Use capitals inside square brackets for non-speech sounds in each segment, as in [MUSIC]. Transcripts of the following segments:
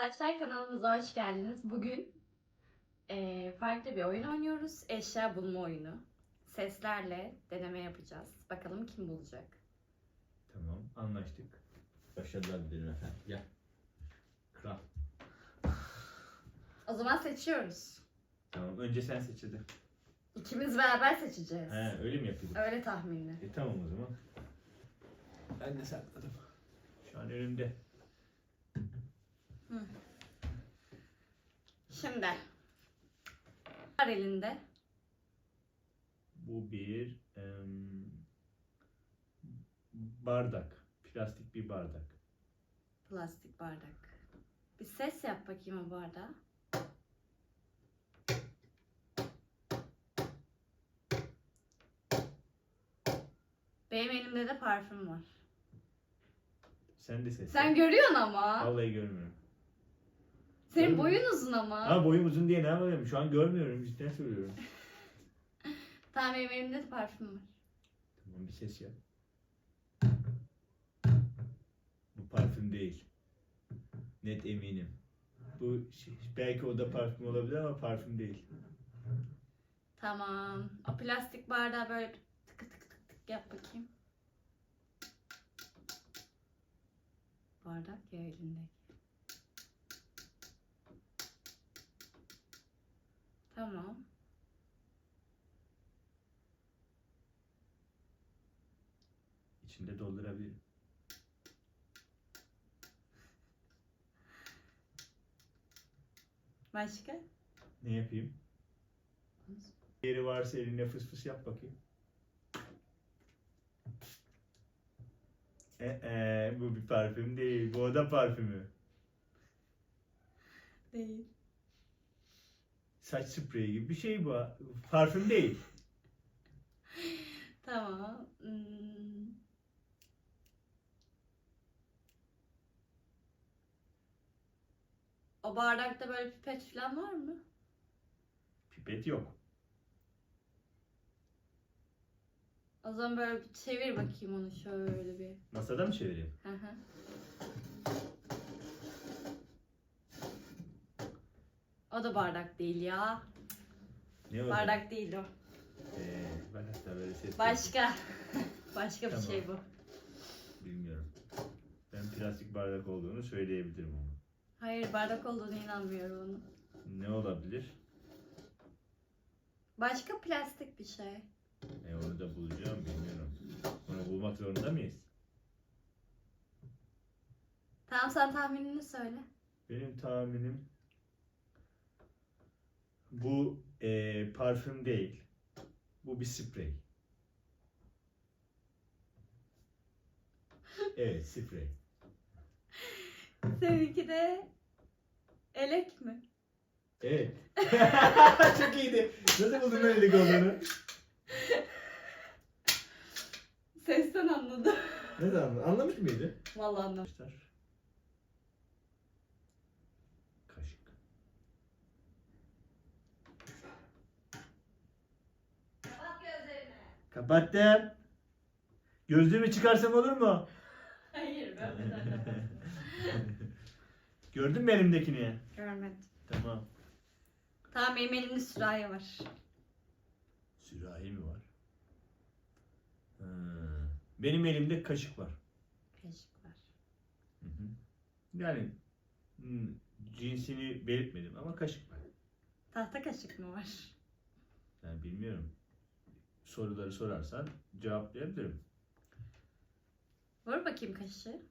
arkadaşlar kanalımıza hoş geldiniz. Bugün eee, farklı bir oyun oynuyoruz. Eşya bulma oyunu. Seslerle deneme yapacağız. Bakalım kim bulacak. Tamam anlaştık. Başarılar dilerim efendim. Gel. Kral. O zaman seçiyoruz. Tamam önce sen seç hadi. İkimiz beraber seçeceğiz. He öyle mi yapıyorduk? Öyle tahminli. E tamam o zaman. Ben de sakladım. Şu an önümde. Şimdi. Var elinde. Bu bir em, bardak. Plastik bir bardak. Plastik bardak. Bir ses yap bakayım o bardağa. Benim elimde de parfüm var. Sen de ses. Sen görüyorsun ama. Vallahi görmüyorum. Senin boyun uzun ama. Ha boyum uzun diye ne yapayım? Şu an görmüyorum. Cidden söylüyorum. [LAUGHS] Tamam benim elimde de parfüm var. Tamam bir ses yap. Bu parfüm değil. Net eminim. Bu şey- belki o da parfüm olabilir ama parfüm değil. Tamam. O plastik bardağı böyle bir tıkı tıkı tık tık yap bakayım. Bardak ya elindeki. Tamam. İçinde doldurabilirim. Başka? Ne yapayım? Yeri varsa eline fıs fıs yap bakayım. Ee, bu bir parfüm değil. Bu oda parfümü. Değil. Saç spreyi gibi bir şey bu. Parfüm değil. [LAUGHS] Tamam. Hmm. O bardakta böyle pipet falan var mı? Pipet yok. O zaman böyle bir çevir bakayım onu şöyle bir. Masada mı çevireyim? Hı hı. O da bardak değil ya. Ne o? Bardak değil o. Ee, ben hatta böyle ses Başka. [LAUGHS] Başka bir Tamam. şey bu. Bilmiyorum. Ben plastik bardak olduğunu söyleyebilirim ama. Hayır bardak olduğunu inanmıyorum onun. Ne olabilir? Başka plastik bir şey. E onu da bulacağım bilmiyorum. Onu bulmak zorunda mıyız? Tamam sen tahminini söyle. Benim tahminim bu e, parfüm değil. Bu bir sprey. Evet sprey. Seninki de elek mi? Evet. [LAUGHS] Çok iyiydi. Nasıl buldun öyle olduğunu? Sesten anladım. Ne zaman? Anlamış mıydı? Vallahi anladım. Arkadaşlar. Kaşık. Kapat gözlerini. Kapattım. Gözlüğümü çıkarsam olur mu? Hayır ben [LAUGHS] Gördün mü elimdekini? Görmedim. Tamam. Tamam benim elimde sürahi var. Sürahi mi var? Ha. Benim elimde kaşık var. Kaşık var. Hı hı. Yani hmm, cinsini belirtmedim ama kaşık var. Tahta kaşık mı var? Yani bilmiyorum. Soruları sorarsan cevaplayabilirim. Vur bakayım kaşığı.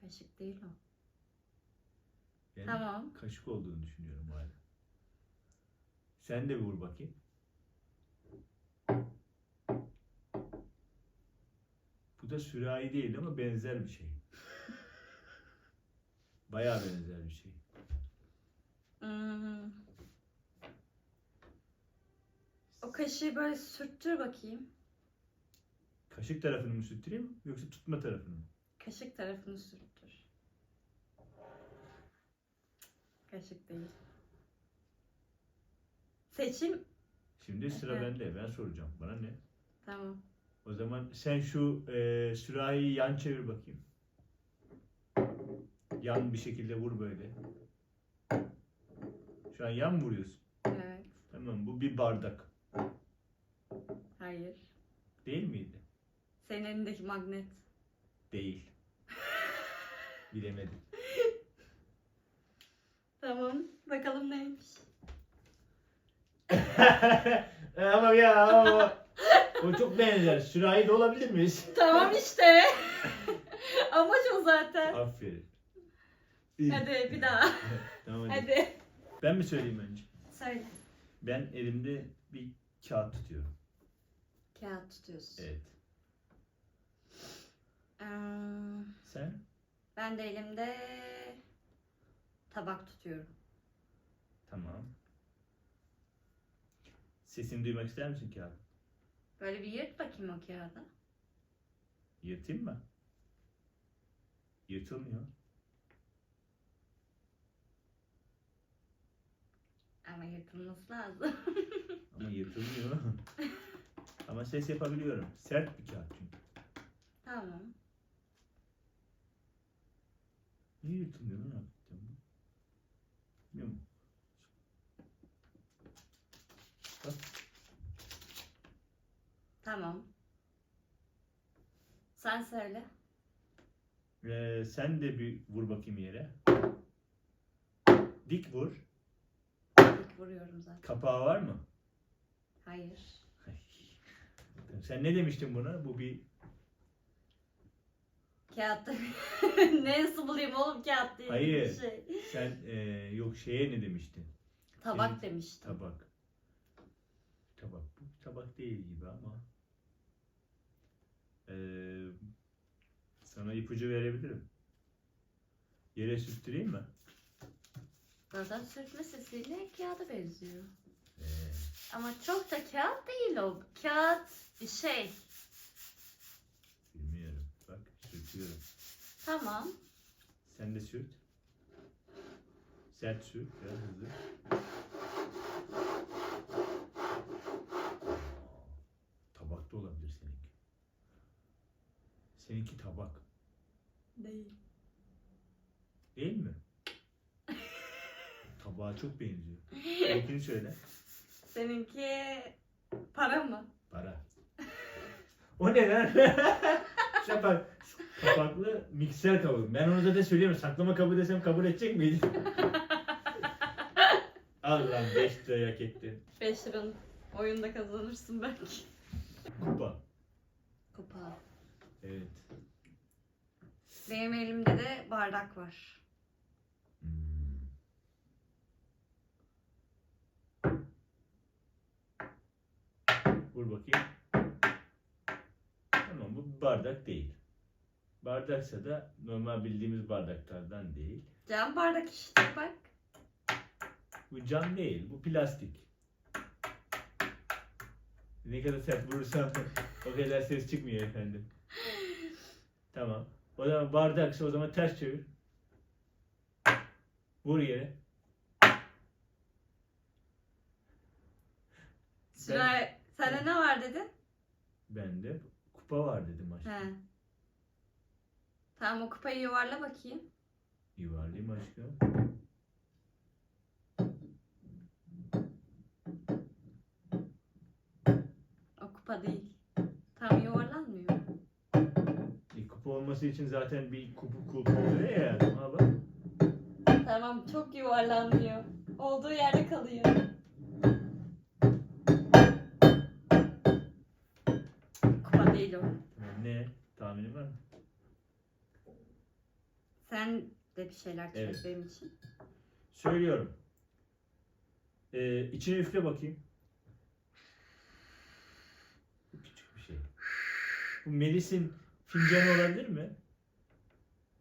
Kaşık değil o. Ben Tamam. kaşık olduğunu düşünüyorum hala. Sen de vur bakayım. Bu da sürahi değil ama benzer bir şey. [LAUGHS] Bayağı benzer bir şey. Hmm. O kaşığı böyle sürttür bakayım. Kaşık tarafını mı sürtüreyim yoksa tutma tarafını mı? Kaşık tarafını sürttür. Kaşık değil. Seçim. Şimdi sıra Evet. bende. Ben soracağım. Bana ne? Tamam. O zaman sen şu e, sürahiyi yan çevir bakayım. Yan bir şekilde vur böyle. Şu an yan mı vuruyorsun? Evet. Tamam bu bir bardak. Hayır. Değil miydi? Senin elindeki magnet. Değil. [LAUGHS] Bilemedim. Tamam. Bakalım neymiş. [LAUGHS] ama ya o, o çok benzer. Sürahi de olabilir miyiz? [LAUGHS] Tamam işte. Amaç o zaten. Aferin. Hadi bir daha. tamam hadi. Hadi. Ben mi söyleyeyim önce? Söyle. Ben elimde bir kağıt tutuyorum. Kağıt tutuyorsun. Evet. Ee, Sen? ben de elimde tabak tutuyorum. Tamam. Sesini duymak ister misin kağıt? Böyle bir yırt bakayım o kağıdı. Yırtayım mı? Yırtılmıyor. Ama yırtılması lazım. [LAUGHS] Ama yırtılmıyor. [LAUGHS] Ama ses yapabiliyorum. Sert bir kağıt çünkü. tamam. Niye yırtılmıyor lan hakikaten bu? Bak. Tamam. Sen söyle. Ee, sen de bir vur bakayım yere. Dik vur. İlk vuruyorum zaten. Kapağı var mı? Hayır. Sen ne demiştin buna? Bu bir Kağıtta [LAUGHS] ne nasıl bulayım oğlum kağıt değil Hayır. bir şey. sen e, yok şeye ne demiştin? Tabak Benim- demiştim. Tabak. Tabak. Bu tabak değil gibi ama. Ee, sana ipucu verebilirim. Yere sürttüreyim mi? Zaten sürtme sesiyle kağıda benziyor. Ee, Ama çok da kağıt değil o. Kağıt şey. bilmiyorum. Bak sürtüyorum. Tamam. Sen de sürt. Sert sürt. Biraz hızlı. Tabak da olabilir seninki. Seninki tabak. Değil. Değil mi? [LAUGHS] Tabağa çok benziyor. Seninkini söyle. Seninki para mı? Para. O ne lan? [LAUGHS] Şapak. Kapaklı mikser kabı. Ben onu zaten söylüyorum. Saklama kabı desem kabul edecek miydin? [LAUGHS] Al lan 5 lira hak ettin. 5 liranın oyunda kazanırsın belki. Kupa. Kupa. Evet. Benim elimde de bardak var. Vur bakayım. Tamam bu bardak değil. Bardaksa da normal bildiğimiz bardaklardan değil. Cam bardak işte bak. Bu cam değil, bu plastik. Ne kadar sert vurursam [LAUGHS] o kadar ses çıkmıyor efendim. Tamam. O zaman bardaksa o zaman ters çevir. Vur yere. Süre... Sende ne var dedin? Bende kupa var dedim aşkım. He. Tamam o kupayı yuvarla bakayım. Yuvarlayayım aşkım. O kupa değil. Tam yuvarlanmıyor. E, kupa olması için zaten bir kupu kulp oluyor ya. Ama bak. Tamam çok yuvarlanmıyor. Olduğu yerde kalıyor. Sen de bir şeyler çöz Evet. benim için. Söylüyorum. Ee, içine üfle bakayım. Bu küçük bir şey. Bu Melis'in fincanı olabilir mi?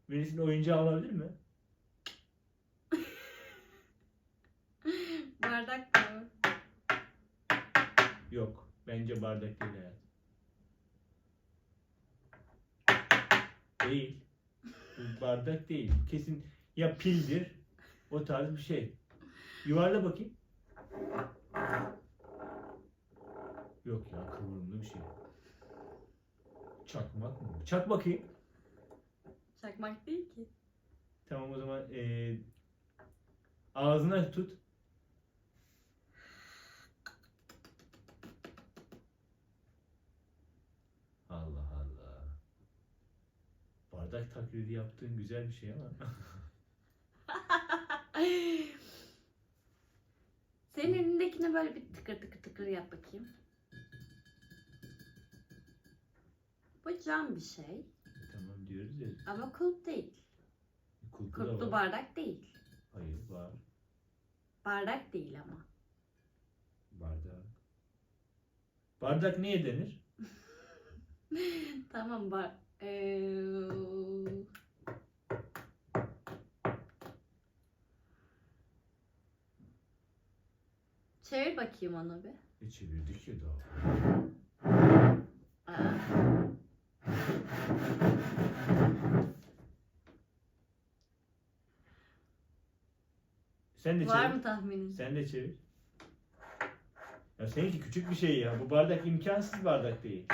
Melis'in oyuncağı olabilir mi? [LAUGHS] Bardak mı? Yok. Bence bardak değil hayatım. Değil. Bardak değil. Kesin ya pildir. O tarz bir şey. Yuvarla bakayım. Yok ya kıvrımlı bir şey. Çakmak mı? Çak bakayım. Çakmak değil ki. Tamam o zaman ee, ağzına tut. Allah Allah. Bardak taklidi yaptığın güzel bir şey ama. [LAUGHS] Senin elindekine böyle bir tıkır tıkır tıkır yap bakayım. Bu cam bir şey tamam diyoruz ya. ama kulp değil. Da Kulplu var. bardak değil. Hayır var. Bardak değil ama. Bardak. Bardak neye denir? [LAUGHS] Tamam bar. Ee... Çevir bakayım onu bir. E çevirdik ya daha. Aa, Sen de var çevir. mı tahminin? Sen de çevir. Ya seninki küçük bir şey ya. Bu bardak imkansız bardak değil.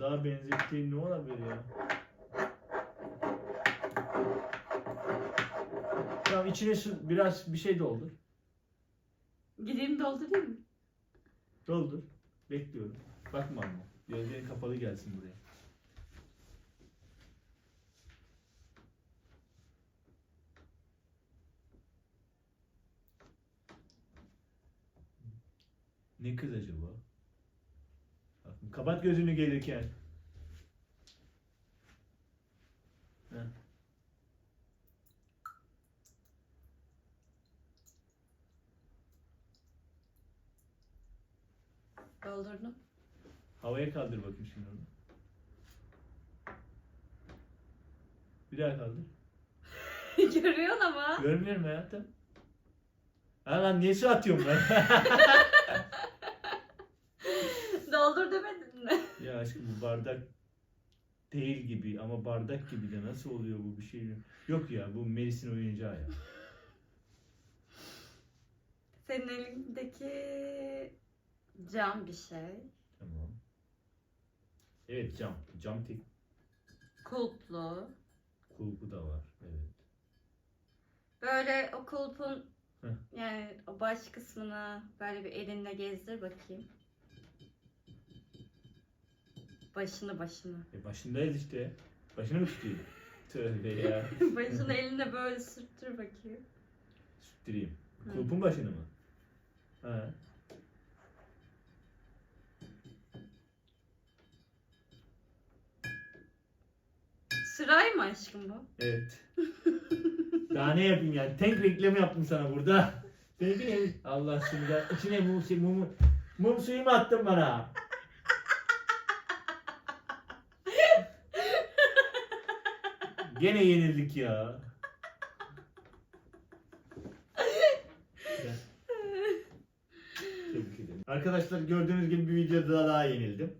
Bardağa benzettiğin ne olabilir ya? Tamam içine su, biraz bir şey doldur. Gideyim doldurayım mı? Doldur. Bekliyorum. Bakma ama. Gözlerin kapalı gelsin buraya. Ne kız acaba? Kapat gözünü gelirken. Heh. Doldurdum. Havaya kaldır bakayım şimdi onu. Bir daha kaldır. [LAUGHS] Görüyorsun ama. Görmüyorum hayatım. Ha lan niye su atıyorum ben? [LAUGHS] Doldur demedin mi? [LAUGHS] ya aşkım bu bardak değil gibi ama bardak gibi de nasıl oluyor bu bir şey? Yok ya bu Melis'in oyuncağı ya. Senin elindeki cam bir şey. Tamam. Evet cam. Cam tek Kulplu. kulpu da var. Evet. Böyle o kulpun Heh. yani o baş kısmını böyle bir elinle gezdir bakayım. Başını başını. E başındayız işte. Başını mı tutuyor? [LAUGHS] Tövbe ya. başını elinle böyle sürttür bakayım. Sürttüreyim. Hı. Kulpun başını mı? Ha. Süray mı aşkım bu? Evet. [LAUGHS] Daha ne yapayım yani? Tank reklamı yaptım sana burada. Ne? Allah şimdi içine mum, mumu, mum suyu mu attın bana? Gene yenildik ya. Gel, Tebrik ederim. Arkadaşlar gördüğünüz gibi bir videoda daha yenildim.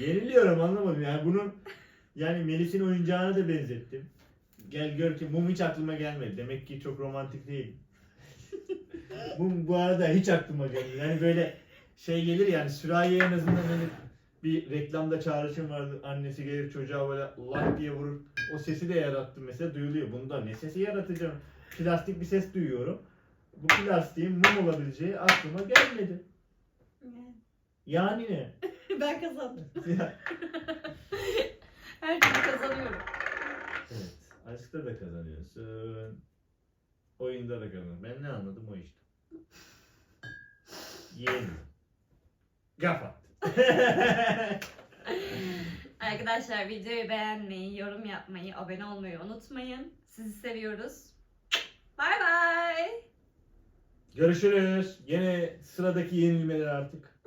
Yeniliyorum anlamadım yani bunun yani Melis'in oyuncağına da benzettim. Gel gör ki mum hiç aklıma gelmedi. Demek ki çok romantik değil. mum bu arada hiç aklıma gelmedi. Yani böyle şey gelir yani sürahiye en azından hani bir reklamda çağrışım vardı. Annesi gelir çocuğa böyle lak diye vurur. O sesi de yarattım mesela duyuluyor. Bunda ne sesi yaratacağım? Plastik bir ses duyuyorum. Bu plastiğin mum olabileceği aklıma gelmedi. Yani ne? [LAUGHS] ben kazandım. [LAUGHS] Ya- Her türlü kazanıyorum. Evet. Aşkta da kazanıyorsun. Oyunda da kazanıyorsun. Ben ne anladım o işte. Yeğenim. Kapat. [LAUGHS] Arkadaşlar videoyu beğenmeyi, yorum yapmayı, abone olmayı unutmayın. Sizi seviyoruz. Bay bay. Görüşürüz. Yine sıradaki yenilmeler artık.